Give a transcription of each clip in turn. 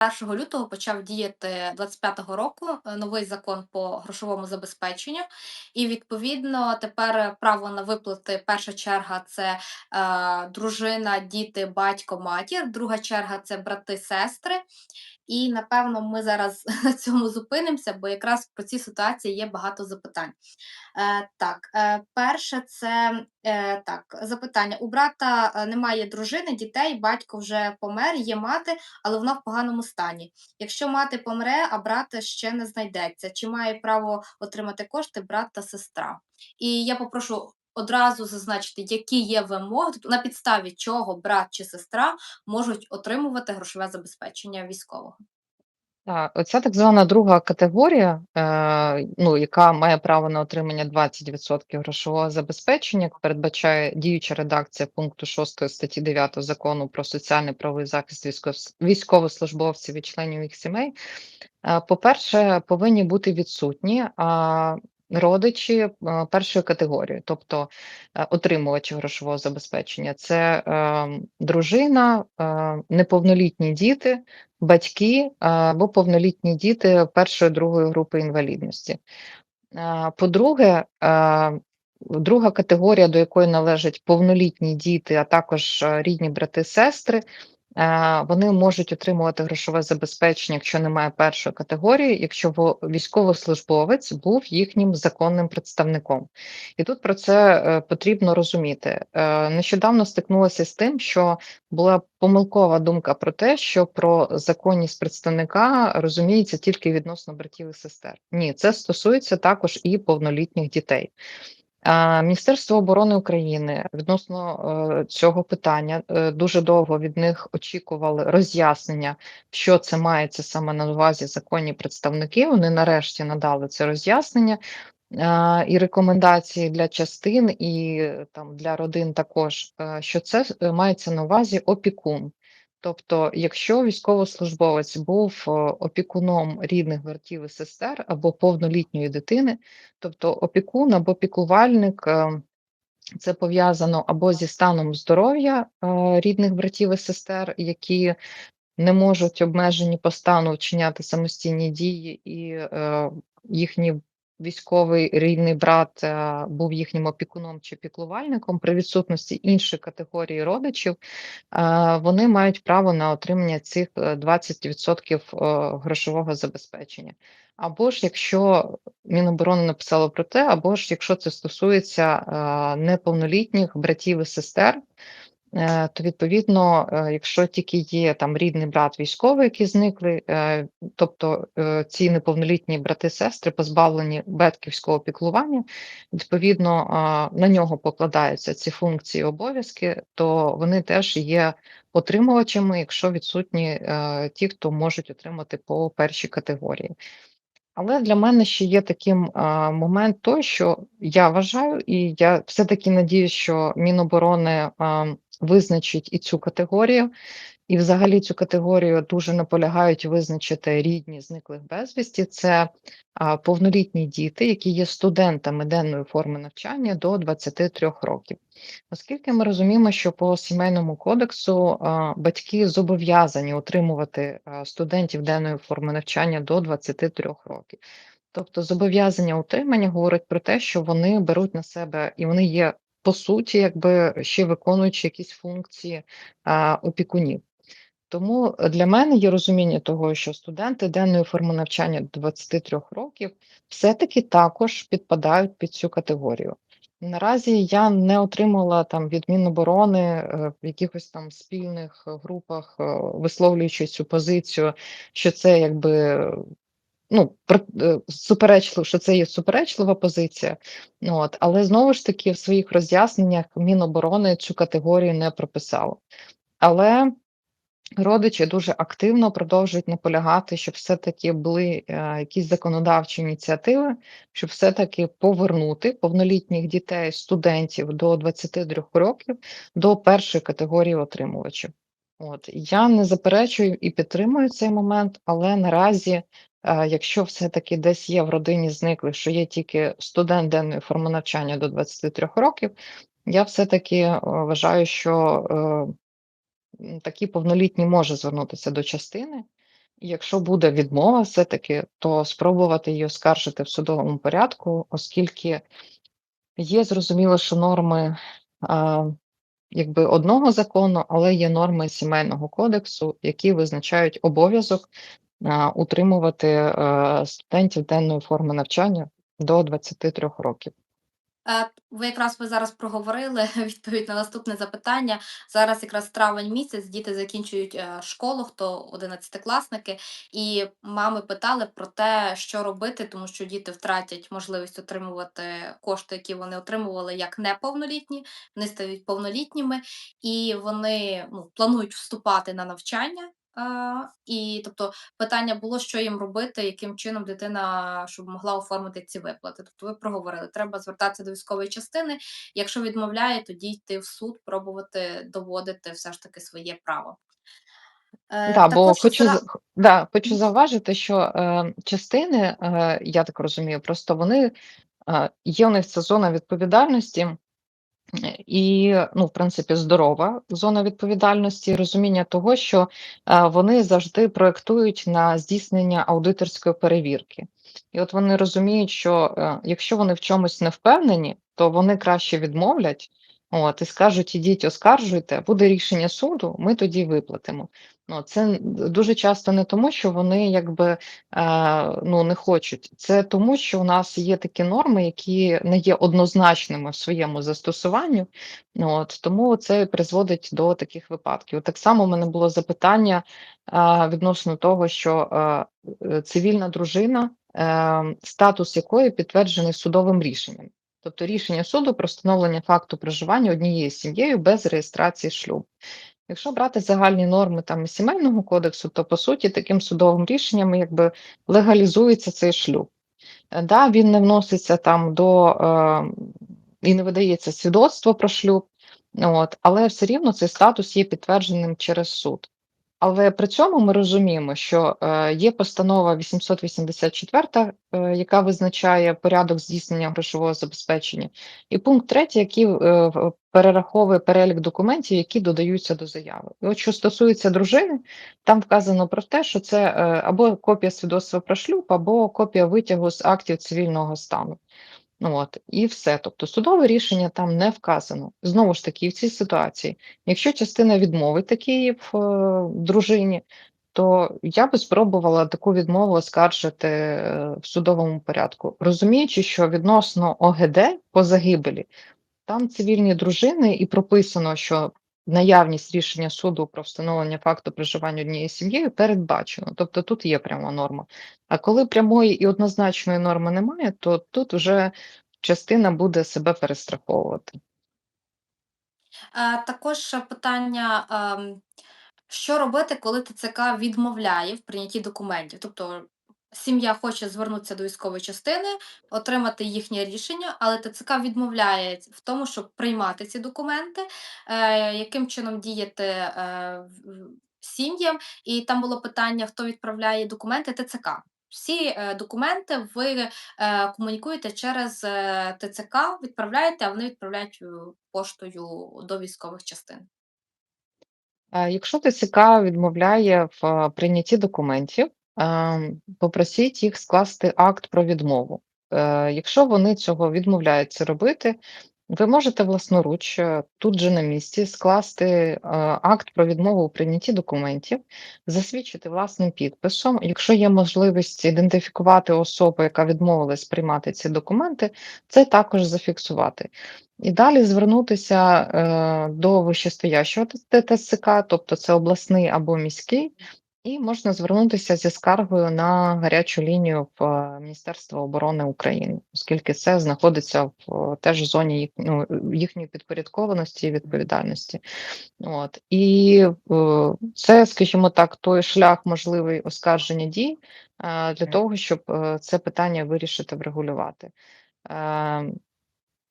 1 лютого почав діяти 25-го року е, новий закон по грошовому забезпеченню, і відповідно тепер право на виплати перша черга це е, дружина, діти, батько, матір. Друга черга це брати, сестри. І напевно ми зараз на цьому зупинимося, бо якраз про ці ситуації є багато запитань. Е, так, е, перше, це е, так, запитання. У брата е, немає дружини, дітей, батько вже помер, є мати, але вона в поганому стані. Якщо мати помре, а брата ще не знайдеться, чи має право отримати кошти брат та сестра? І я попрошу одразу зазначити, які є вимоги, тобто на підставі чого брат чи сестра можуть отримувати грошове забезпечення військового. Оця так звана друга категорія, е, ну, яка має право на отримання 20% грошового забезпечення, як передбачає діюча редакція пункту 6 статті 9 закону про соціальний правовий захист військов- військовослужбовців і членів їх сімей. Е, По-перше, повинні бути відсутні родичі е, першої категорії, тобто е, отримувачі грошового забезпечення. Це е, дружина, неповнолітні діти, батьки або повнолітні діти першої другої групи інвалідності. По-друге, друга категорія, до якої належать повнолітні діти, а також рідні брати, сестри. е, Вони можуть отримувати грошове забезпечення, якщо немає першої категорії, якщо во- військовослужбовець був їхнім законним представником. І тут про це е, потрібно розуміти. Е, Нещодавно стикнулася з тим, що була помилкова думка про те, що про законність представника розуміється тільки відносно братів і сестер. Ні, це стосується також і повнолітніх дітей. Міністерство оборони України відносно е, цього питання е, дуже довго від них очікували роз'яснення, що це мається саме на увазі законні представники. Вони нарешті надали це роз'яснення. І рекомендації для частин, і е, там для родин також, що це мається на увазі опікун. Тобто, якщо військовослужбовець був е, опікуном рідних братів і сестер або повнолітньої дитини, тобто опікун або піклувальник, е, це пов'язано або зі станом здоров'я е, рідних братів і сестер, які не можуть обмежені по стану вчиняти самостійні дії, і їхній військовий рідний брат е, був їхнім опікуном чи піклувальником при відсутності іншої категорії родичів, е, вони мають право на отримання цих е, 20% е, грошового забезпечення. Або ж якщо Міноборони написало про те, або ж якщо це стосується неповнолітніх братів і сестер, то відповідно, е, якщо тільки є там рідний брат військовий, які зникли, е, тобто е, ці неповнолітні брати-сестри позбавлені батьківського піклування, відповідно на нього покладаються ці функції обов'язки, то вони теж є отримувачами, якщо відсутні е, ті, хто можуть отримати по першій категорії. Але для мене ще є таким а, момент той, що я вважаю, і я все-таки надію, що Міноборони а, визначить і цю категорію, і взагалі цю категорію дуже наполягають визначити рідні зниклих безвісті. Це повнолітні діти, які є студентами денної форми навчання до 23 років. Оскільки ми розуміємо, що по сімейному кодексу батьки зобов'язані утримувати студентів денної форми навчання до 23 років. Тобто зобов'язання утримання говорить про те, що вони беруть на себе і вони є по суті, якби ще виконуючи якісь функції а, опікунів. Тому для мене є розуміння того, що студенти денної форми навчання до 23 років все-таки також підпадають під цю категорію. Наразі я не отримала там від Міноборони е, в якихось там спільних е, групах, е, висловлюючи цю позицію, що це якби ну, е, суперечливо, що це є суперечлива позиція. Ну, от, але знову ж таки в своїх роз'ясненнях Міноборони цю категорію не прописало. Але Родичі дуже активно продовжують наполягати, щоб все-таки були е, якісь законодавчі ініціативи, щоб все-таки повернути повнолітніх дітей, студентів до 22 років до першої категорії отримувачів. От я не заперечую і підтримую цей момент, але наразі, е, якщо все-таки десь є в родині зниклих, що є тільки студент денної форми навчання до 23 років, я все-таки е, вважаю, що. Такий повнолітній може звернутися до частини Якщо буде відмова все-таки, то спробувати її оскаржити в судовому порядку, оскільки є зрозуміло, що норми а, якби одного закону, але є норми сімейного кодексу, які визначають обов'язок а, утримувати е, студентів денної форми навчання до 23 років. Е, ви якраз ви зараз проговорили відповідь на наступне запитання. Зараз якраз травень місяць, діти закінчують е, школу, хто одинадцятикласники, і мами питали про те, що робити, тому що діти втратять можливість отримувати кошти, які вони отримували як неповнолітні, вони стають повнолітніми, і вони ну, планують вступати на навчання. І тобто питання було, що їм робити, яким чином дитина щоб могла оформити ці виплати. Тобто ви проговорили, треба звертатися до військової частини. Якщо відмовляє, тоді йти в суд, пробувати доводити все ж таки своє право. Е, Да, бо хочу зра... з- х- да, хочу зауважити, що е, частини, е, я так розумію, просто вони е, є у них ця зона відповідальності. І, ну, в принципі, здорова зона відповідальності, розуміння того, що е, вони завжди проектують на здійснення аудиторської перевірки. І от вони розуміють, що е, якщо вони в чомусь не впевнені, то вони краще відмовлять. От, і скажуть, ідіть, оскаржуйте, буде рішення суду, ми тоді виплатимо. Ну, це дуже часто не тому, що вони якби е, ну, не хочуть. Це тому, що у нас є такі норми, які не є однозначними в своєму застосуванню. Ну, От, тому це призводить до таких випадків. Так само в мене було запитання е, відносно того, що е, цивільна дружина, статус якої підтверджений судовим рішенням. Тобто рішення суду про встановлення факту проживання однією сім'єю без реєстрації шлюбу. Якщо брати загальні норми там сімейного кодексу, то по суті таким судовим рішенням якби легалізується цей шлюб. Е, Да, він не вноситься там до е, і не видається свідоцтво про шлюб, от, але все рівно цей статус є підтвердженим через суд. Але при цьому ми розуміємо, що е, є постанова 884, е, яка визначає порядок здійснення грошового забезпечення, і пункт 3, який е, перераховує перелік документів, які додаються до заяви. І от що стосується дружини, там вказано про те, що це або копія свідоцтва про шлюб, або копія витягу з актів цивільного стану. Ну от і все. Тобто судове рішення там не вказано. Знову ж таки, в цій ситуації, якщо частина відмовить такій в е, дружині, то я би спробувала таку відмову оскаржити е, в судовому порядку, розуміючи, що відносно ОГД по загибелі там цивільні дружини і прописано, що наявність рішення суду про встановлення факту проживання однією сім'єю передбачено. Тобто тут є пряма норма. А коли прямої і однозначної норми немає, то тут вже частина буде себе перестраховувати. Е, також питання, ем, що робити, коли ТЦК відмовляє в прийнятті документів? Тобто сім'я хоче звернутися до військової частини, отримати їхнє рішення, але ТЦК відмовляє в тому, щоб приймати ці документи, е, яким чином діяти е, сім'ям? І там було питання, хто відправляє документи ТЦК. Всі е, документи ви е, комунікуєте через е, ТЦК, відправляєте, а вони відправляють е, поштою до військових частин. Якщо ТСК відмовляє в е, прийнятті документів, попросіть їх скласти акт про відмову. Е, Якщо вони цього відмовляються робити, ви можете власноруч е, тут же на місці скласти е, акт про відмову у прийнятті документів, засвідчити власним підписом. Якщо є можливість ідентифікувати особу, яка відмовилась приймати ці документи, це також зафіксувати. І далі звернутися до вищестоящого ТСК, тобто це обласний або міський, і можна звернутися зі скаргою на гарячу лінію в е, Міністерство оборони України, оскільки це знаходиться в е, теж зоні їх, ну, їхньої підпорядкованості і відповідальності. От. І е, це, скажімо так, той шлях можливий оскарження дій для того, щоб це питання вирішити, врегулювати.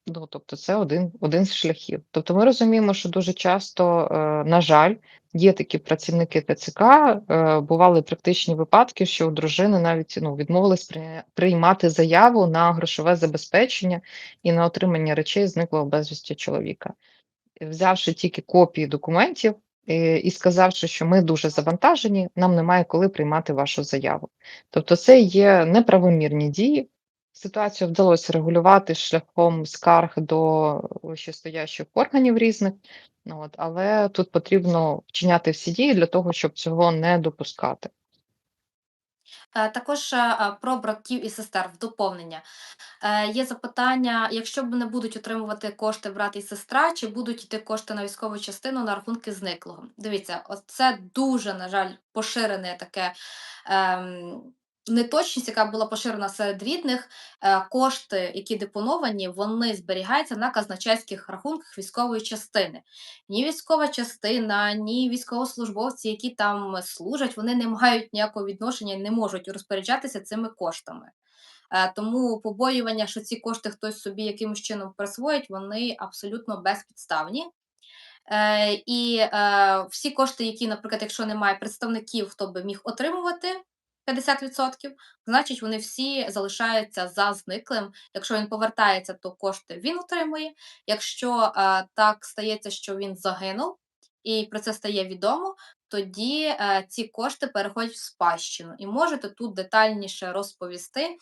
Ну, тобто, це один, один з шляхів. Тобто, ми розуміємо, що дуже часто, на жаль, є такі працівники ТЦК, е, бували практичні випадки, що у дружини навіть ну, відмовились приймати заяву на грошове забезпечення і на отримання речей зниклого безвісті чоловіка. Взявши тільки копії документів, е, і сказавши, що ми дуже завантажені, нам немає коли приймати вашу заяву. Тобто, це є неправомірні дії. Ситуацію вдалося регулювати шляхом скарг до вищестоящих органів різних. Ну, от, але тут потрібно вчиняти всі дії для того, щоб цього не допускати. Е, Також е, про братів і сестер в доповнення. Е, Є запитання: якщо не будуть отримувати кошти брат і сестра, чи будуть йти кошти на військову частину на рахунки зниклого? Дивіться, це дуже, на жаль, поширене таке. Ем, Неточність, яка була поширена серед рідних, е, кошти, які депоновані, вони зберігаються на казначейських рахунках військової частини. Ні військова частина, ні військовослужбовці, які там служать, вони не мають ніякого відношення не можуть розпоряджатися цими коштами. Е, Тому побоювання, що ці кошти хтось собі якимось чином присвоїть, вони абсолютно безпідставні. Е, І всі кошти, які, наприклад, якщо немає представників, хто би міг отримувати 50%, значить вони всі залишаються за зниклим. Якщо він повертається, то кошти він отримує. Якщо е, так стається, що він загинув, і про це стає відомо, тоді е, ці кошти переходять в спадщину. І можете тут детальніше розповісти е,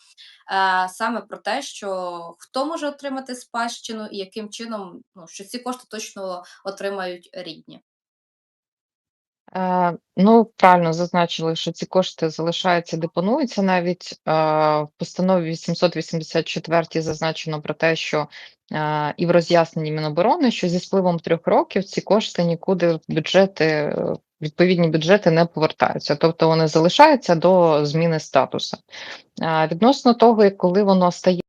саме про те, що хто може отримати спадщину і яким чином, ну, що ці кошти точно отримають рідні. Е, Ну, правильно зазначили, що ці кошти залишаються, депонуються. Навіть е, в постанові 884 зазначено про те, що е, і в роз'ясненні Міноборони, що зі спливом трьох років ці кошти нікуди в бюджети, е, відповідні бюджети не повертаються, тобто вони залишаються до зміни статусу. Е, Відносно того, коли воно стає.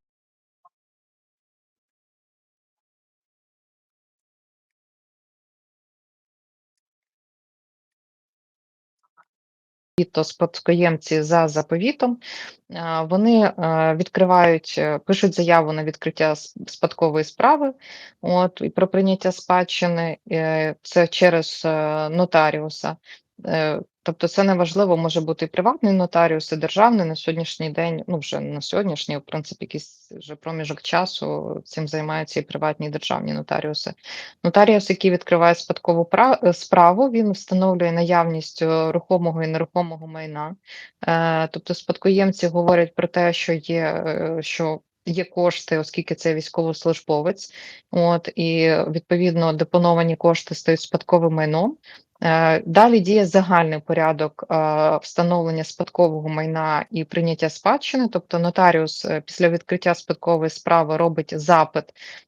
То спадкоємці за заповітом, е, вони е, відкривають, е, пишуть заяву на відкриття спадкової справи, от і про прийняття спадщини це через нотаріуса. Тобто, це неважливо, може бути і приватний нотаріус, і державний на сьогоднішній день. Ну вже на сьогоднішній, в принципі, якийсь вже проміжок часу цим займаються і приватні і державні нотаріуси. Нотаріус, який відкриває спадкову е, справу, він встановлює наявність е, рухомого і нерухомого майна. Е, Тобто спадкоємці говорять про те, що є, що є кошти, оскільки це військовослужбовець, от і відповідно депоновані кошти стають спадковим майном. Е, Далі діє загальний порядок е, встановлення спадкового майна і прийняття спадщини. Тобто нотаріус е, після відкриття спадкової справи робить запит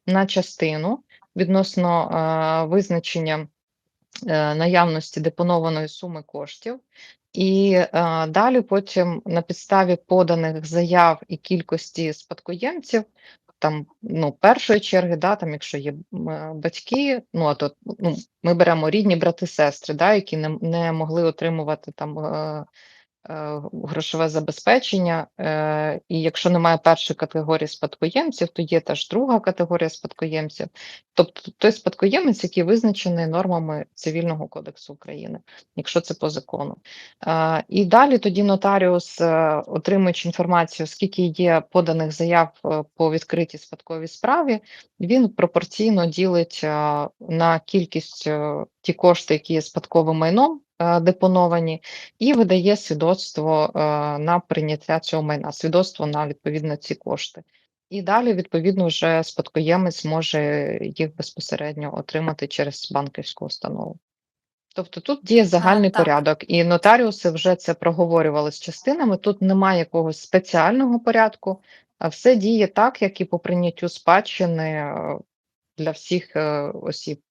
на частину відносно визначення наявності депонованої суми коштів. І е, далі потім на підставі поданих заяв і кількості спадкоємців, там ну першої черги, да, там, якщо є е, батьки, ну а то ну, ми беремо рідні брати, сестри, да, які не, не могли отримувати там е, грошове забезпечення. Е, і якщо немає першої категорії спадкоємців, то є теж друга категорія спадкоємців, тобто той спадкоємець, який визначений нормами Цивільного кодексу України, якщо це по закону. Е, І далі тоді нотаріус, е, отримуючи інформацію, скільки є поданих заяв е, по відкритій спадковій справі, він пропорційно ділить е, на кількість е, ті кошти, які є спадковим майном е, депоновані, і видає свідоцтво е, на прийняття цього майна, свідоцтво на відповідно ці кошти. І далі, відповідно, вже спадкоємець може їх безпосередньо отримати через банківську установу. Тобто тут діє загальний так. порядок, і нотаріуси вже це проговорювали з частинами. Тут немає якогось спеціального порядку, а все діє так, як і по прийняттю спадщини е, для всіх е, осіб.